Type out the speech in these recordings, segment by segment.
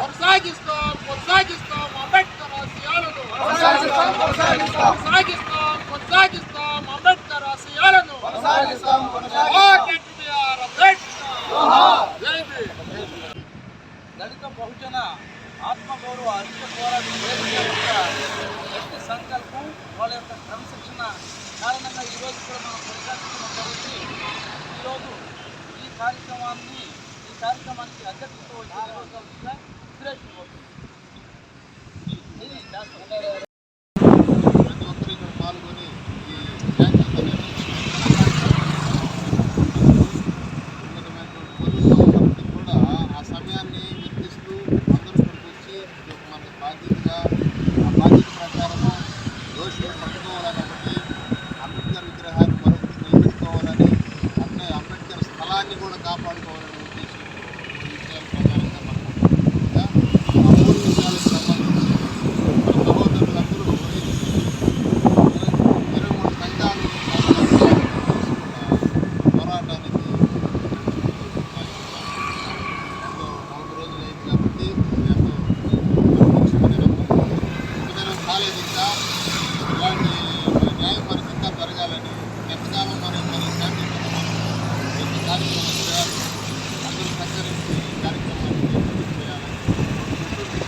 కొనసాగిస్తాం కొనసాగిస్తాం అంబేద్కర్ ఆశయాలను కొనసాగిస్తాం కొనసాగిస్తాం కొనసాగిస్తాం అంబేద్కర్ ఆశయాలను కొనసాగిస్తాం దళిత బహుజన ఆత్మగౌరవ అరిక పోరాటం యొక్క సంకల్పం వాళ్ళ యొక్క క్రమశిక్షణ కారణంగా ఈరోజు కూడా మనం మరొకటి నిలబెట్టుకోవాలని అట్లే అంబేద్కర్ స్థలాన్ని కూడా కాపాడుకోవాలనే ఉద్దేశం ఈ విషయాల ప్రకారంగా మనం ఆ మూడు విషయాలకు సంబంధించి మన సహోదరులందరూ ఇరవై మూడు సంఘాలు పోరాటానికి ఎంతో నాలుగు రోజులు అయింది కాబట్టి ఎంతో సంతోషమైనము. ఒక దినం కాలేదు ఇంకా ఇలాంటి న్యాయం మనకి ఇంకా జరగాలని ఎంతకాలం మనం మన శాంతి ఈ కార్యక్రమం చేయాలి అందరూ సహకరించి ఈ కార్యక్రమాన్ని చేయాలని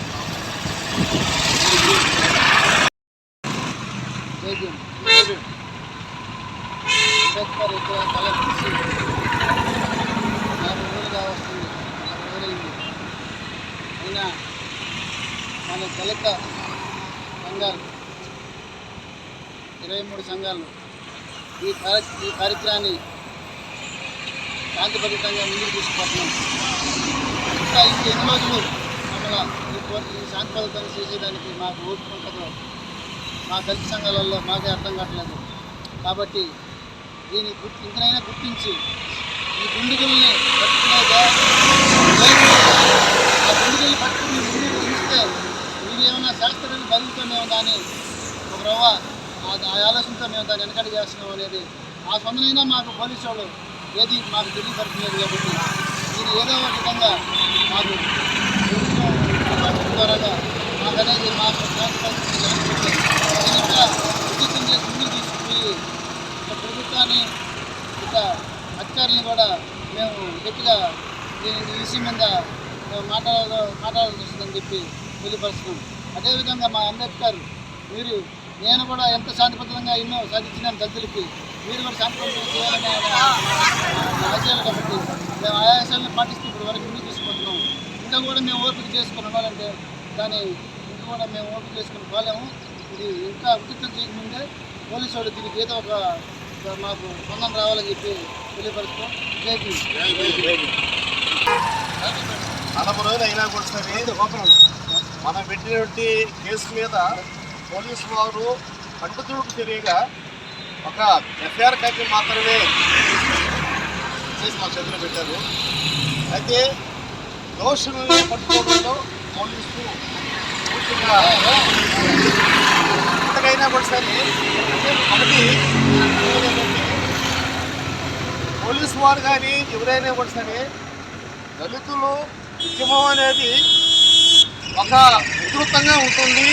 అంబేద్కర్ తలపించి యాభై రోజులుగా వస్తుంది యాభై రోజులైంది అయినా మన దళిత సంఘాలు ఇరవై మూడు సంఘాలు ఈ కార్య ఈ కార్యక్రమాన్ని శాంతిభరితంగా ముందుకు తీసుకుపోతున్నాం ఇంకా ఇంక ఎన్ని రోజులు మమ్మల్ని ఈ పో- ఈ చేసేదానికి మాకు ఓపిక ఉంటుందో మా దళిత సంఘాలలో మాకే అర్థం కావట్లేదు. కాబట్టి దీన్ని గుర్తి ఇంకనైనా గుర్తించి ఈ గుండుగుల్ని పట్టుకునేదా ఆ గుండుగుల్ని పట్టుకుని ముందుకు ఉంచితే మీరు ఏమైనా శాస్త్రాన్ని బతుకుతామేమో దాన్ని ఒక రవ్వ ఆ- ఆలోచనతో మేము దాన్ని వెనకడి చేస్తున్నాం అనేది ఆ సొంతనైనా మాకు పోలీసు వాళ్ళు ఏది మాకు తెలియపరచలేదు కాబట్టి దీన్ని ఏదో ఒక విధంగా మాకు ప్రభుత్వం ద్వారాగా మాకు అనేది మాకు చేసి ముందుకు తీసుకుపోయి ప్రభుత్వాన్ని ఇక అధికారులను కూడా మేము గట్టిగా దీని ఈ విషయం మీద మేము మాట్లాడ మాట్లాడాల్సి వస్తుందని చెప్పి తెలియపరుస్తున్నాం. అదేవిధంగా మా అంబేద్కర్ మీరు నేను కూడా ఎంత శాంతిబద్ధంగా ఎన్నో సాధించిన దళితులకి మీరు కూడా శాంతిబద్ధంగా చేయాలని ఆశయాలు కాబట్టి మేము ఆ పాటిస్తూ ఇప్పుడు వరకు ముందుకు తీసుకుంటున్నాం ఇంకా కూడా మేము ఓపిక చేసుకుని ఉండాలంటే దాన్ని ఇంకా కూడా మేము ఓపిక చేసుకుని పోలేము. ఇది ఇంకా ఉచితం చేయకముందే పోలీసు వాళ్ళు దీనికి ఏదో ఒక మాకు స్పందన రావాలని చెప్పి తెలియపరుస్తాం జై నలభై రోజులు అయినా కూడా సరే మనం పెట్టినటువంటి కేసు మీద పోలీసు వారు కట్టుతుడుకు తెలియగా ఒక ఎఫ్ఐఆర్ కాపీ మాత్రమే చేసి మా చేతిలో పెట్టారు. అయితే దోషుల్ని పట్టుకోవడంలో పోలీసులు పూర్తిగా ఎంతకైనా కూడా సరే ఒకటి పోలీసు వారు కానీ ఎవరైనా కూడా సరే దళితులు ఉద్యమం అనేది ఒక విస్తృతంగా ఉంటుంది.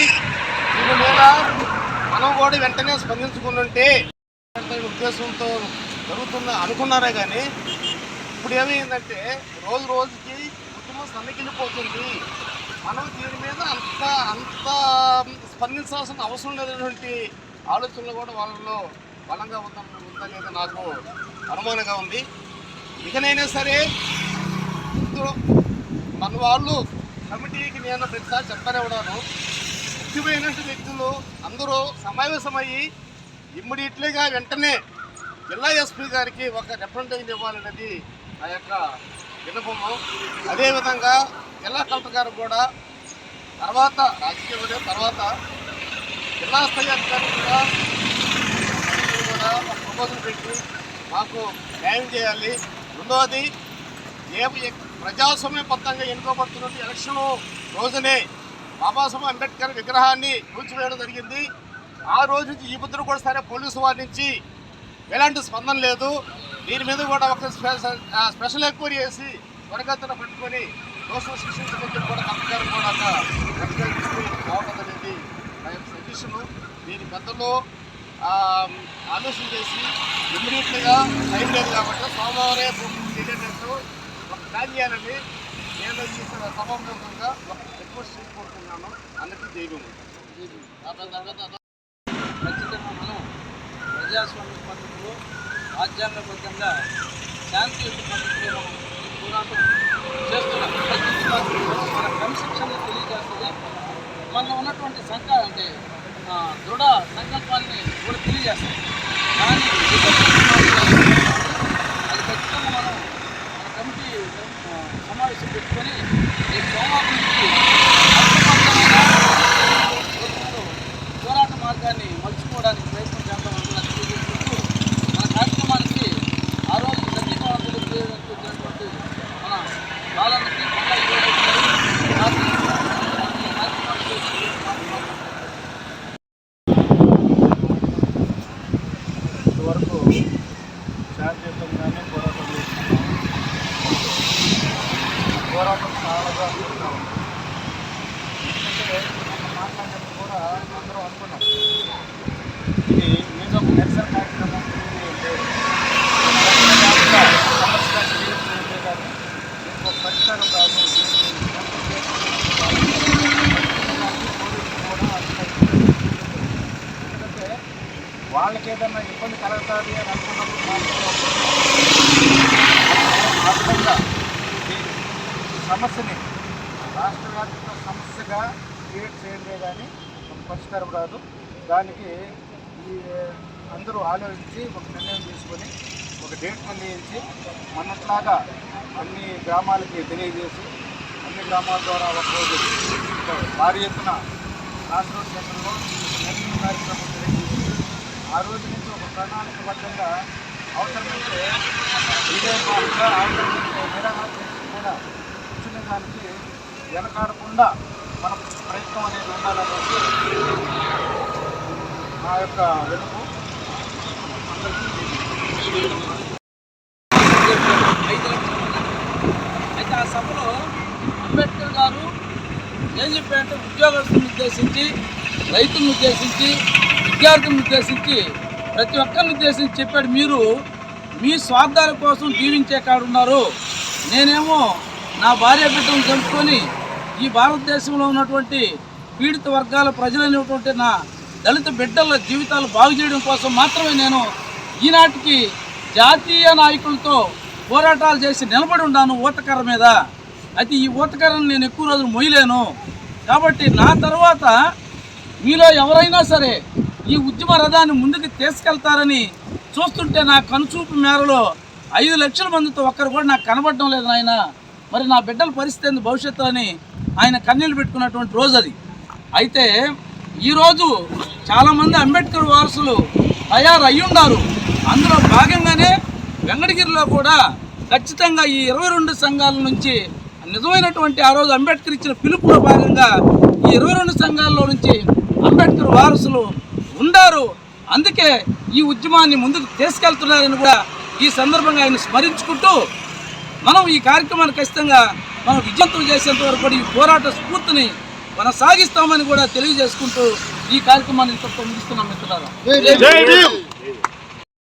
దీని మీద మనం కూడా వెంటనే స్పందించుకుంటుంటే ఉద్దేశంతో జరుగుతున్న అనుకున్నారే కానీ ఇప్పుడు ఏమైందంటే రోజు రోజుకి ఉద్యమం సన్నగిల్లిపోతుంది. మనం దీని మీద అంత అంత స్పందించాల్సిన అవసరం లేనటువంటి ఆలోచనలు కూడా వాళ్ళలో బలంగా ఉందని లేదా నాకు అనుమానంగా ఉంది. ఇకనైనా సరే మన వాళ్ళు కమిటీకి నేను ప్రతిసారి చెప్తానే ఉన్నాను ముఖ్యమైనటువంటి వ్యక్తులు అందరూ సమావేశమయ్యి ఇమ్మీడియట్లీగా వెంటనే జిల్లా ఎస్పీ గారికి ఒక రిప్రజెంటేషన్ ఇవ్వాలనేది ఆ యొక్క విన్నపము. అదేవిధంగా జిల్లా కలెక్టర్ గారు కూడా తర్వాత రాజకీయ తర్వాత జిల్లా స్థాయి అధికారులు కూడా కూడా ఒక ప్రపోజల్ పెట్టి మాకు న్యాయం చేయాలి. రెండవది ఏ ప్రజాస్వామ్యబద్ధంగా ఎన్నుకోబడుతున్న ఎలక్షన్ రోజునే బాబాసాహెబ్ అంబేద్కర్ విగ్రహాన్ని కూల్చివేయడం జరిగింది. ఆ రోజు నుంచి ఈ ముద్దరు కూడా సరే పోలీసు వారి నుంచి ఎలాంటి స్పందన లేదు. దీని మీద కూడా ఒక స్పెషల్ స్పెషల్ ఎంక్వైరీ చేసి త్వరగతిన పట్టుకొని దోషం శిక్షించడానికి కూడా కలెక్టర్ కూడా వెంటనే అనేది నా యొక్క సజెషను. దీని పెద్దలు ఆలోచన చేసి ఇమ్మీడియట్గా టైం లేదు కాబట్టి సోమవారం తెలియనట్టు ఒక ప్లాన్ చేయాలని నేను ఈ సభాముఖంగా ఒక రిక్వెస్ట్ చేసుకుంటున్నాను అన్నట్టు జైలు ప్రజాస్వామ్య పద్ధతిలో రాజ్యాంగబద్ధంగా శాంతియుత పద్ధతిలో మనం ఈ పోరాటం చేస్తున్నాం. మన క్రమశిక్షణ తెలియజేస్తుంది. మనలో ఉన్నటువంటి సంక అంటే దృఢ సంకల్పాన్ని కూడా తెలియజేస్తుంది. కానీ అది ఖచ్చితంగా మనం మన కమిటీ సమావేశం పెట్టుకొని ఈ సోమవారం నుంచి పోరాట మార్గాన్ని మలుచుకోవడానికి ప్రయత్నం చేద్దామని కూడా తెలియజేసుకుంటూ మన కార్యక్రమానికి ఆ రోజు సత్యభావంతులు వచ్చినటువంటి మన బాలన్నకి మళ్ళా ఈరోజు వచ్చారు. రాత్రి ఈ కార్యక్రమానికి వచ్చినటువంటి ఇంతవరకు శాంతియుతంగానే పోరాటం చేస్తున్నాం. పోరాటం చాలా జరుగుతూ ఉంది ఎందుకంటే మనం మాట్లాడినప్పుడు కూడా అందరూ అనుకున్నాం ఇది ఏదో ఒక నిరసన కార్యక్రమం ఉంది అంటే సమస్య క్రియేట్ చేయలేదు కానీ ఇంకో పరిష్కారం కాదు ఎందుకంటే వాళ్ళకి ఏదైనా ఇబ్బంది కలుగుతుంది అని అనుకున్నప్పుడు మాత్రంగా సమస్యని రాష్ట్ర వ్యాప్తంగా సమస్యగా క్రియేట్ చేయండి కానీ ఒక పరిష్కారం రాదు. దానికి ఈ అందరూ ఆలోచించి ఒక నిర్ణయం తీసుకొని ఒక డేట్ నిర్ణయించి మొన్నట్లాగా అన్ని గ్రామాలకి తెలియజేసి అన్ని గ్రామాల ద్వారా ఒకరోజు భారీ ఎత్తున రాష్ట్ర సెంటర్లో నిర్ణయం కార్యక్రమం తెలియజేసి ఆ రోజు నుంచి ఒక ప్రణాళికబద్ధంగా అవసరమైతే ఇదే మాదిరిగా అవసరమైతే నిరాహార కూడా కూర్చునే దానికి వెనకాడకుండా మన ప్రయత్నం అనేది ఉండాలనేసి నా యొక్క వెనుకు అందరికీ అయితే ఆ సభలో అంబేద్కర్ గారు ఏం చెప్పారంటే ఉద్యోగస్తులను ఉద్దేశించి రైతులను ఉద్దేశించి విద్యార్థులను ఉద్దేశించి ప్రతి ఒక్కరిని ఉద్దేశించి చెప్పాడు మీరు మీ స్వార్థాల కోసం జీవించే కాడున్నారు నేనేమో నా భార్య బిడ్డను చంపుకొని ఈ భారతదేశంలో ఉన్నటువంటి పీడిత వర్గాల ప్రజలైనటువంటి నా దళిత బిడ్డల జీవితాలు బాగు చేయడం కోసం మాత్రమే నేను ఈనాటికి జాతీయ నాయకులతో పోరాటాలు చేసి నిలబడి ఉన్నాను ఊతకర్ర మీద. అయితే ఈ ఊతకర్రను నేను ఎక్కువ రోజులు మొయ్యలేను. కాబట్టి నా తర్వాత మీలో ఎవరైనా సరే ఈ ఉద్యమ రథాన్ని ముందుకు తీసుకెళ్తారని చూస్తుంటే నా కనుచూపు మేరలో ఐదు లక్షల మందితో ఒక్కరు కూడా నాకు కనబడడం లేదు నాయన. మరి నా బిడ్డల పరిస్థితి భవిష్యత్తు అని ఆయన కన్నీళ్ళు పెట్టుకున్నటువంటి రోజు అది. అయితే ఈరోజు చాలామంది అంబేద్కర్ వారసులు తయారయ్యున్నారు అందులో భాగంగానే వెంకటగిరిలో కూడా ఖచ్చితంగా ఈ ఇరవై రెండు సంఘాల నుంచి నిజమైనటువంటి ఆ రోజు అంబేద్కర్ ఇచ్చిన పిలుపులో భాగంగా ఈ ఇరవై రెండు సంఘాల్లో నుంచి అంబేద్కర్ వారసులు ఉండారు. అందుకే ఈ ఉద్యమాన్ని ముందుకు తీసుకెళ్తున్నారని కూడా ఈ సందర్భంగా ఆయన స్మరించుకుంటూ మనం ఈ కార్యక్రమాన్ని ఖచ్చితంగా మనం విజయంతం చేసేంత వరకు కూడా ఈ పోరాట స్ఫూర్తిని మనం సాగిస్తామని కూడా తెలియజేసుకుంటూ ఈ కార్యక్రమాన్ని ఇంతటితో ముగిస్తున్నాం మిత్రులారా.